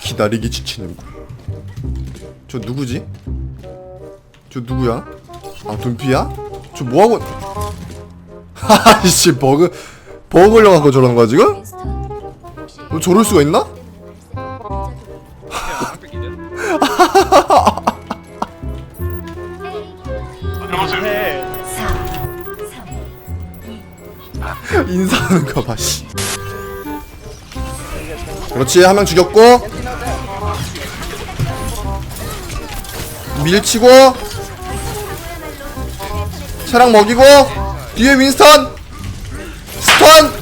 기다리기 지치는 저 누구지? 저 누구야? 아 둠피야? 저 뭐하고 하이씨 버그 버그 걸려갖고 저러는 거야 지금? 너 저럴 수가 있나? 인사하는 거 봐, 씨. 그렇지, 한 명 죽였고. 밀치고. 체랑 먹이고. 뒤에 윈스턴. 스턴.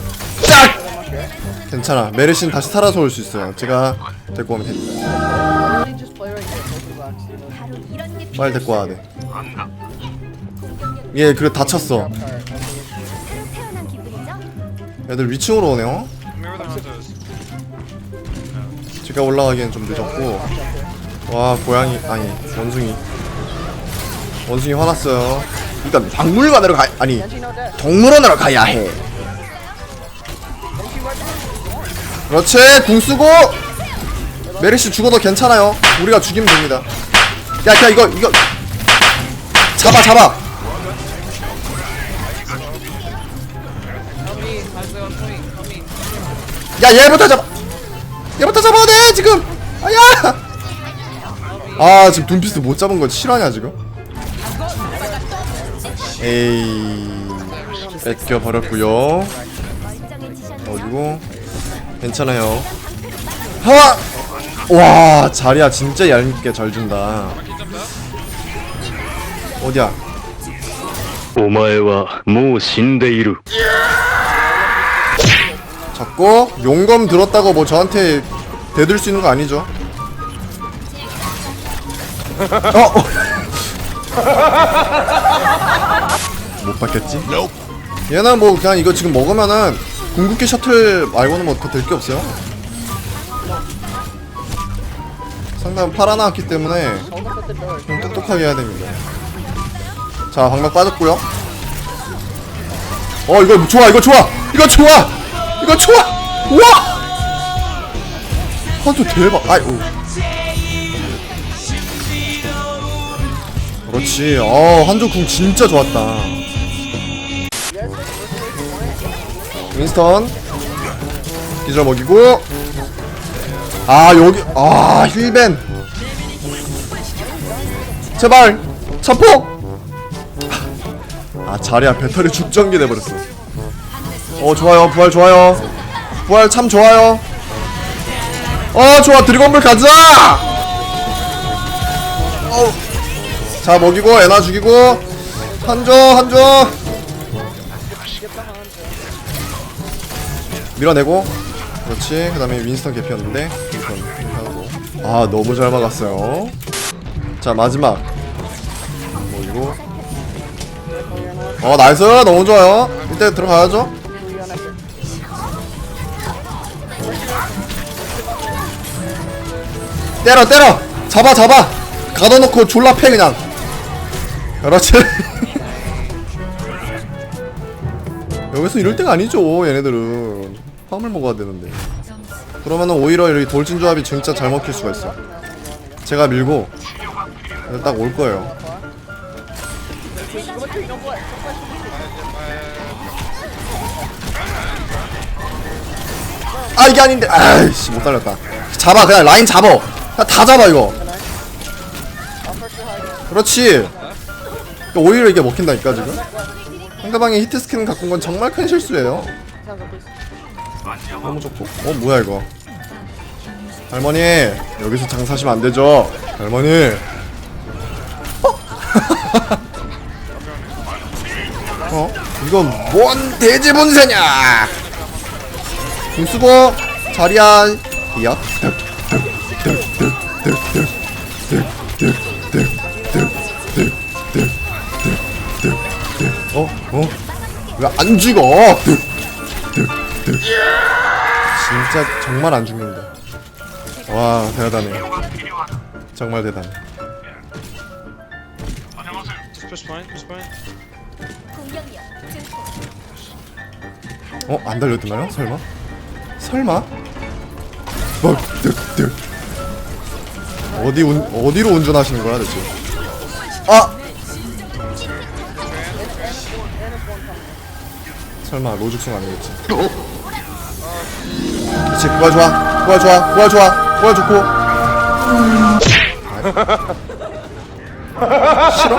짝! 괜찮아. 메르신 다시 살아서 올 수 있어요. 제가 데리고 오면 됩니다. 빨리 데리고 와야 돼. 얘, 그래, 다쳤어. 애들 위층으로 오네요. 제가 올라가기엔 좀 늦었고. 와 고양이 아니 원숭이. 원숭이 화났어요. 일단 박물관으로 가 아니 동물원으로 가야 해. 그렇지 궁 쓰고 메리시 죽어도 괜찮아요. 우리가 죽이면 됩니다. 야, 야 이거 이거 잡아 잡아. 야 얘부터 잡아 얘부터 잡아야 돼 지금 아야 아 지금 둠피스 못 잡은 거 실화냐 지금 에이 뺏겨 버렸고요 어디고 괜찮아요 하와 와 자리야 진짜 얄밉게 잘 준다 어디야 お前はもう死んでいる 잡고 용검 들었다고 뭐 저한테 대들 수 있는 거 아니죠? 어, 어. 못 받겠지? 얘는 뭐 그냥 이거 지금 먹으면은 궁극기 셔틀 말고는 뭐 더 될 게 없어요. 상당히 팔아나왔기 때문에 좀 똑똑하게 해야 됩니다. 자 방박 빠졌고요. 어 이거 좋아 이거 좋아 이거 좋아 이거 좋아! 우와! 한조 대박. 아이고 그렇지. 어 한조 궁 진짜 좋았다. 윈스턴. 기절 먹이고. 아 여기 아 힐벤. 제발. 차폭. 아 자리야 배터리 축전기 돼버렸어 어 좋아요. 부활 좋아요. 부활 참 좋아요. 어 좋아. 드래곤볼 가자! 어우. 자 먹이고 에나 죽이고. 한조 한조. 밀어내고. 그렇지. 그 다음에 윈스턴 개피였는데. 윈스턴 하고. 아 너무 잘 막았어요. 자 마지막. 먹이고. 어 나이스. 너무 좋아요. 이때 들어가야죠 때려 때려! 잡아 잡아! 가둬놓고 졸라 패 그냥. 그렇지. 여기서 이럴 때가 아니죠 얘네들은. 화물 먹어야 되는데. 그러면은 오히려 이 돌진 조합이 진짜 잘 먹힐 수가 있어. 제가 밀고 딱 올 거예요. 아 이게 아닌데. 아이씨 못 살렸다. 잡아 그냥 라인 잡아 그냥 다 잡아 이거. 그렇지. 오히려 이게 먹힌다니까 지금. 상대방이 히트 스킨 갖고 온 건 정말 큰 실수예요. 너무 좋고. 어 뭐야 이거. 할머니 여기서 장사하시면 안 되죠? 할머니. 어? 어? 이건 뭔 돼지 분쇄냐? 궁 쓰고 자리야 이야 어? 어? 왜 안 죽어? 진짜 정말 안 죽는다 와 대단해 정말 대단해. 공격력 증폭 어? 안 달려드나요? 설마? 설마? 뭐, 득, 득, 어디 운 어디로 운전하시는 거야 대체? 아! 설마 로직송 아니겠지? 그치 그거 좋아 그거 좋아 그거 좋아 그거 좋고 싫어?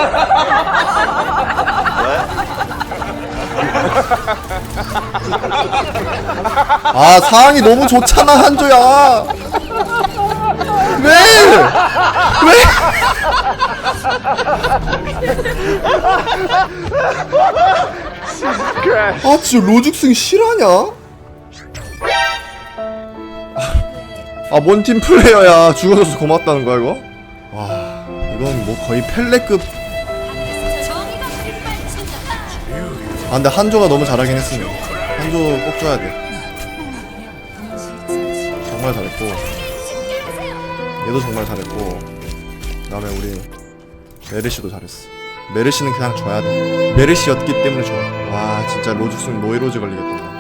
아 상황이 너무 좋잖아 한조야 왜? 왜? 아 진짜 로직승 실화냐? 아뭔 팀 플레이어야 죽어줘서 고맙다는 거야 이거? 와 이건 뭐 거의 펠레급. 아 근데 한조가 너무 잘하긴 했으면 한조 꼭 줘야 돼 정말 잘했고 얘도 정말 잘했고 그 다음에 우리 메르시도 잘했어. 메르시는 그냥 줘야 돼. 메르시였기 때문에 좋아 와 진짜 로직슨 노이로즈 걸리겠다